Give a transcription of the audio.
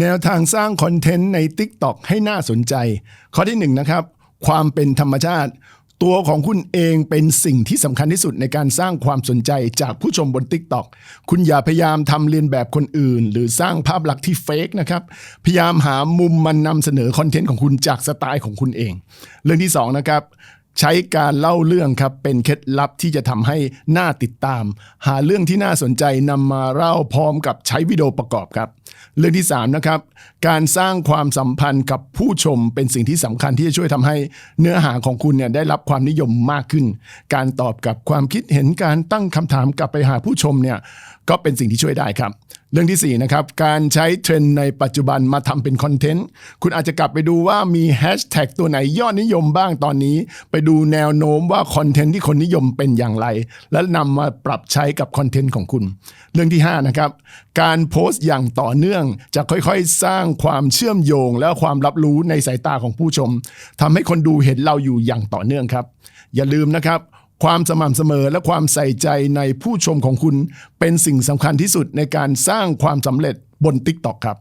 แนวทางสร้างคอนเทนต์ใน TikTok ให้น่าสนใจ ข้อที่หนึ่งนะครับ ความเป็นธรรมชาติ ตัวของคุณเองเป็นสิ่งที่สำคัญที่สุดในการสร้างความสนใจจากผู้ชมบน TikTok คุณอย่าพยายามทำเลียนแบบคนอื่น หรือสร้างภาพลักษณ์ที่เฟกนะครับ พยายามหามุมมันนำเสนอคอนเทนต์ของคุณจากสไตล์ของคุณเอง เรื่องที่สองนะครับ ใช้การเล่าเรื่องครับเป็นเคล็ดลับที่จะทำให้น่าติดตาม หาเรื่องที่น่าสนใจนำมาเล่าพร้อมกับใช้วิดีโอประกอบครับ เรื่องที่3นะครับการสร้างความสัมพันธ์กับผู้ชมเป็นสิ่งที่สำคัญที่จะช่วยทำให้เนื้อหาของคุณเนี่ยได้รับความนิยมมากขึ้น การตอบกับความคิดเห็นการตั้งคำถามกลับไปหาผู้ชมเนี่ยก็เป็นสิ่งที่ช่วยได้ครับ เรื่องที่4นะครับการใช้เทรนด์ในปัจจุบันมาทำเป็นคอนเทนต์คุณอาจจะกลับไปดูว่ามีแฮชแท็กตัวไหนยอดนิยมบ้างตอนนี้ไปดูแนวโน้มว่าคอนเทนต์ที่คนนิยมเป็นอย่างไร และนำมาปรับใช้กับคอนเทนต์ของคุณ เรื่องที่ 5 นะครับ การโพสต์อย่างต่อเนื่องจะค่อยๆ สร้างความเชื่อมโยง และความรับรู้ในสายตาของผู้ชมทำให้คนดูเห็นเราอยู่อย่างต่อเนื่องครับ อย่าลืมนะครับความสม่ำเสมอและความใส่ใจในผู้ชมของคุณ เป็นสิ่งสำคัญที่สุดในการสร้างความสำเร็จบน TikTok ครับ